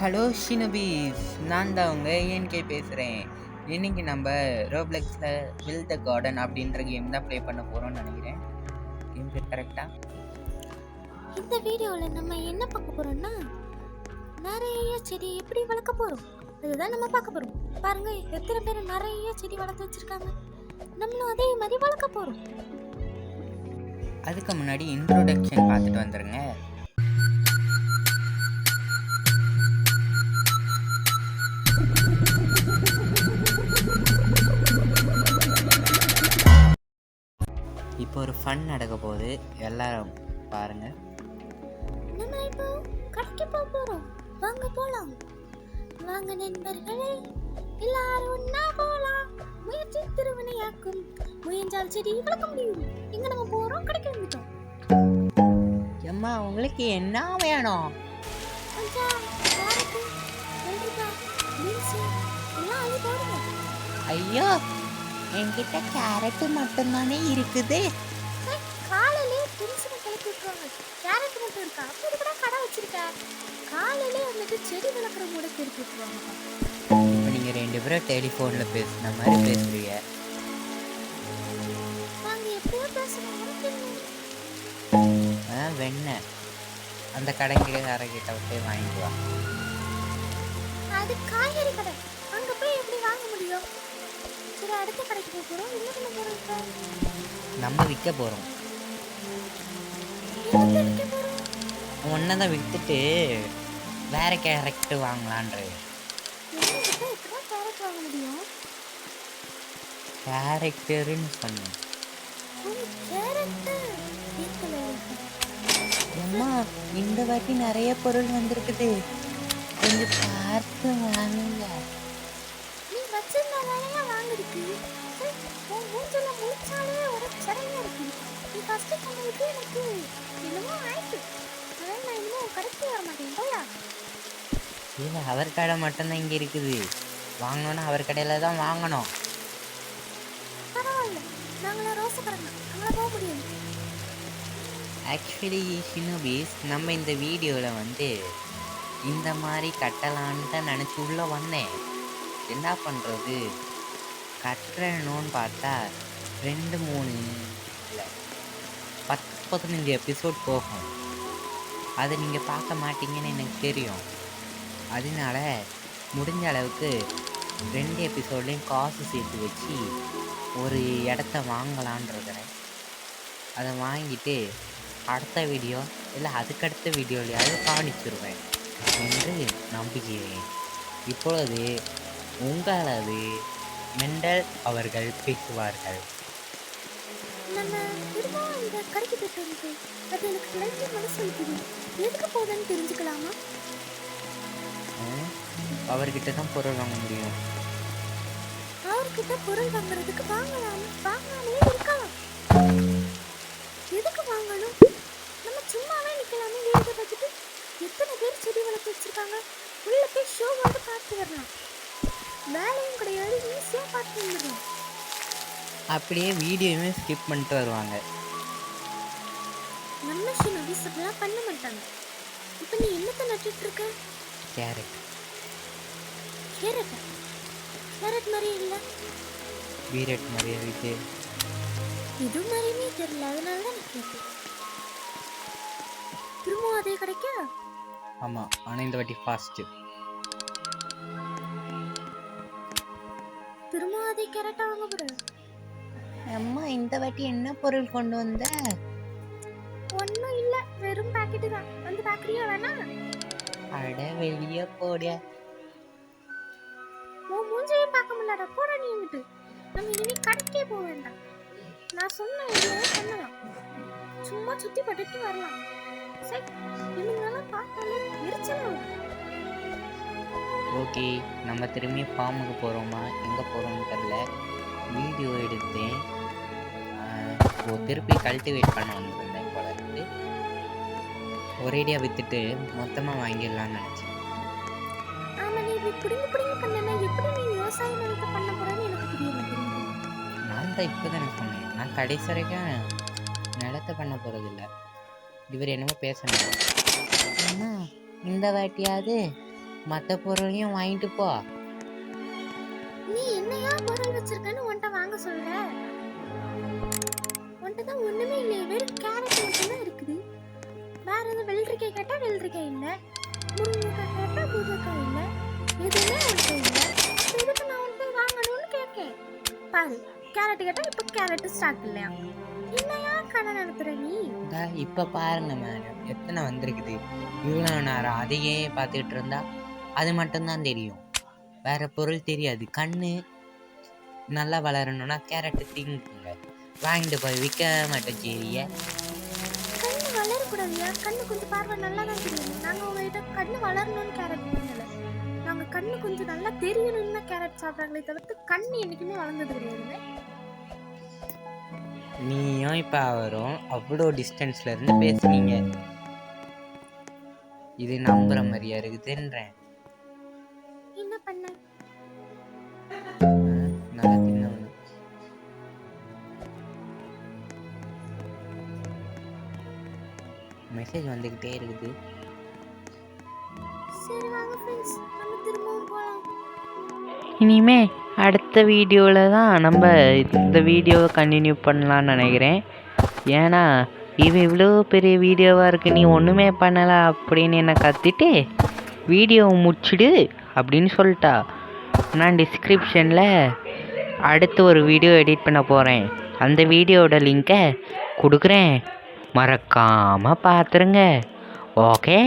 Hello ஷினுபீஸ் நான் தான் உங்க ஏன்கே பேசுகிறேன் இன்னைக்கு நம்ம ரோப்ளெக்ஸில் பில் த கார்டன் அப்படின்ற கேம் தான் ப்ளே பண்ண போகிறோம்னு நினைக்கிறேன். கேம் பேர் கரெக்டாக இந்த வீடியோவில் நம்ம என்ன பார்க்க போறோம்னா நிறைய செடி எப்படி வளர்க்க போறோம்? அதுதான் நம்ம பார்க்க போறோம். பாருங்க எத்தனை பேர் நிறைய செடி வளர்த்து வச்சிருக்காங்க. நம்மளும் அதே மாதிரி வளர்க்க போறோம். அதுக்கு முன்னாடி இன்ட்ரோடக்ஷன் பார்த்துட்டு வந்துடுங்க இப்போ ஒரு ஃபன் நடக்க போகுது. எல்லாரும் பாருங்கள் நம்ம இப்போ கடைக்கு போக போறோம். வாங்க போலாம். வாங்க நண்பர்களே எல்லாரும் ஒண்ணா போலாம். முயற்சி திருவினையாக்கும். முயன்றால் செடி வளர்க்க முடியும். இங்க நம்ம போறோம் கடைக்கு வந்துட்டோம். எம்மா உங்களுக்கு என்ன வேணும்? ஐயோ என்கிட்ட கேரட்டு மட்டும்தானே இருக்குது. காலையிலே துணிசுனை கிளப்பி விட்டுருவாங்க. கேரட் மட்டும் இருக்கா? அப்படி கூட கடை வச்சிருக்க. காலையிலே வந்துட்டு செடி வளர்க்குற மூட திருப்பி விட்டுருவாங்க. இப்போ நீங்கள் ரெண்டு பேரும் டெலிஃபோனில் பேசுன மாதிரி பேசுறீங்க. நாங்க எப்படியோ வெண்ணெய் அந்த கடைக்கிட்ட போய் வாங்கிட்டு வா. அது காய்கறி கடை. அங்க போய் எப்படி வாங்க முடியும்? சரி அடுத்த கடைக்கு போக போறோம். என்ன பண்ண போறோம் இப்போ? நம்ம விற்க போகிறோம் ஒன்றை தான் விற்றுட்டு வேற கேரக்ட் வாங்கலான்றது கேரட் வாங்க முடியும்? கேரக்டருன்னு சொன்னேன். அம்மா இந்த வாட்டி நிறைய பொருள் வந்திருக்குது. கொஞ்சம் பார்த்து வாங்குங்க. வச்சிருந்த வேலையா வாங்கிருக்கு உன் மூஞ்சில முழிச்சாலே ஒரு சடையா இருக்கு. நீ ஃபர்ஸ்ட் சொன்னதுக்கு எனக்கு என்னமோ ஆயிட்டு. அதான் நான் இனிமே உன் கடைக்கு வர மாட்டேன் போயா? இல்லை அவர் கடை மட்டும்தான் இங்கே இருக்குது. வாங்கணும்னா அவர் கடையில் தான் வாங்கணும். பரவாயில்ல. நாங்களே ரோசக்காரங்க. நம்மள போக முடியும் ஆக்சுவலி ஷினுபீஸ் நம்ம இந்த வீடியோவில் வந்து இந்த மாதிரி கட்டலான்னு தான் நினச்சி உள்ளே வந்தேன். என்ன பண்ணுறது கட்டுறணும்னு பார்த்தா ரெண்டு மூணு இல்லை. பத்து பதினஞ்சு எபிசோட் போகும். அதை நீங்கள் பார்க்க மாட்டீங்கன்னு எனக்கு தெரியும். அதனால முடிஞ்ச அளவுக்கு ரெண்டு எபிசோட்லேயும் காசு சேர்த்து வச்சு ஒரு இடத்த வாங்கலான் இருக்கிறேன். அதை வாங்கிட்டு அடுத்த வீடியோ இல்லை அதுக்கடுத்த வீடியோலையாவது காணிச்சிருவேன் என்று நம்புகிறேன். இப்பொழுது உங்களது மெண்டல் அவர்கள் பேசுவார்கள். நம்ம திரும்பவும் இந்த கடைக்கு போயிட்டு வந்து அது எனக்கு லைஃப்ல மனசு இருக்குது எதுக்கு போகுதுன்னு தெரிஞ்சுக்கலாமா? அவர்கிட்ட தான் பொருள் வாங்க முடியும். அவர்கிட்ட பொருள் வாங்குறதுக்கு வாங்கலாம். வாங்காமலே இருக்கலாம். எதுக்கு வாங்கணும்? அப்படியே வீடியோவுமே ஸ்கிப் பண்ணிட்டு வருவாங்க. நம்ம ஷினு அப்படிலாம் பண்ண மாட்டாங்க. இப்போ நீ என்னத்தை நட்டுட்டு இருக்க? கேரட். கேரட் கேரட் மாதிரி இல்லை. வீரட் மாதிரி இருக்கு. இது மாதிரியுமே தெரியல. அதனால தான் நான் கேட்டேன். திரும்பவும் அதே கிடைக்கா? ஆமாம் ஆனால் இந்த வாட்டி ஃபாஸ்ட்டு திரும்பவும் அதே கேரட்டா வாங்க போறேன் அம்மா இந்த வாட்டி என்ன பொருள் கொண்டு வந்த? ஒன்றும் இல்லை வெறும் பாக்கெட்டு தான். வந்து பார்க்குறியா வேணா? அட வெளியே போட. உன் மூஞ்சையே பார்க்க முடியலடா போடா நீ இங்கிட்டு. நம்ம இனிமே கடைக்கே போக வேண்டாம். நான் சொன்ன ஐடியாவே பண்ணலாம் சும்மா சுத்தி பட்டுட்டு வரலாம். சரி இவங்கெல்லாம் பார்த்தாலே எரிச்சலா வரும் ஓகே நம்ம திரும்பி ஃபார்முக்கு போகிறோமா எங்கே போகிறோம்னு தெரில வீடியோ எடுத்தேன். இப்போ திருப்பி கல்டிவேட் பண்ண வந்திருந்தேன் போல இருக்கு. ஒரேடியாக விற்றுட்டு மொத்தமாக வாங்கிடலாம்னு நினச்சேன். ஆமா நீ இப்படி பிடிங்க பிடிங்க பண்ணனா எப்படி நீ விவசாய நிலத்தை பண்ண போறேன்னு எனக்கு புரிய மாட்டேங்குது நான் தான் இப்போ தானே சொன்னேன். நான் கடைசி வரைக்கும் நிலத்தை பண்ண போகிறதில்ல இவர் என்னமோ பேசணும் இந்த வாட்டியாவது மற்ற பொருளையும் வாங்கிட்டு போ. கேரட் கேட்டா இப்ப கேரட் ஸ்டாக் இல்லையா? என்னையா கடை நடத்துற நீ? இப்போ பாருங்க மேடம். எத்தனை வந்திருக்குது? இவ்வளோ நேரம் அதையே பார்த்துட்டு இருந்தா அது மட்டும்தான் தெரியும். வேற பொருள் தெரியாது. கண்ணு நல்லா வளரணும்னா கேரட்டு திங்குங்க வாங்கிட்டு போய் விற்க மாட்டேன் சரியா கண்ணு வளரக்கூடாதுயா? கண்ணு கொஞ்சம் பார்வை நல்லா தான் தெரியும். நாங்க உங்ககிட்ட கண்ணு வளரணும்னு கேரட் பண்ணல நாங்க கண்ணு கொஞ்சம் நல்லா தெரியணும்னு கேரட் சாப்பிட்றாங்களே தவிர்த்து கண்ணு என்னைக்குமே வளர்ந்தது கிடையாதுங்க. நீயும் இப்போ அவரும் அவ்வளோ டிஸ்டன்ஸ்ல இருந்து பேசுனீங்க. இது நம்புற மாதிரியா இருக்குதுன்றேன். என்ன பண்ண? ஆ, நல்லா தின்னவனு மெசேஜ் வந்துக்கிட்டே இருக்குது. சரி வாங்க ஃப்ரெண்ட்ஸ் நம்ம திரும்பவும் போலாம். இனிமே அடுத்த வீடியோவில் தான் நம்ம இந்த வீடியோவை கண்டினியூ பண்ணலான்னு நினைக்கிறேன். ஏன்னா இது இவ்வளோ பெரிய வீடியோவாக இருக்குது நீ ஒன்றுமே பண்ணலை அப்படின்னு என்னை கத்திட்டு வீடியோவை முடிச்சுடு அப்படின்னு சொல்லிட்டா. நான் டிஸ்கிரிப்ஷனில் அடுத்து ஒரு வீடியோ எடிட் பண்ண போகிறேன் அந்த வீடியோவோட லிங்கை கொடுக்குறேன். மறக்காமல் பார்த்துருங்க ஓகே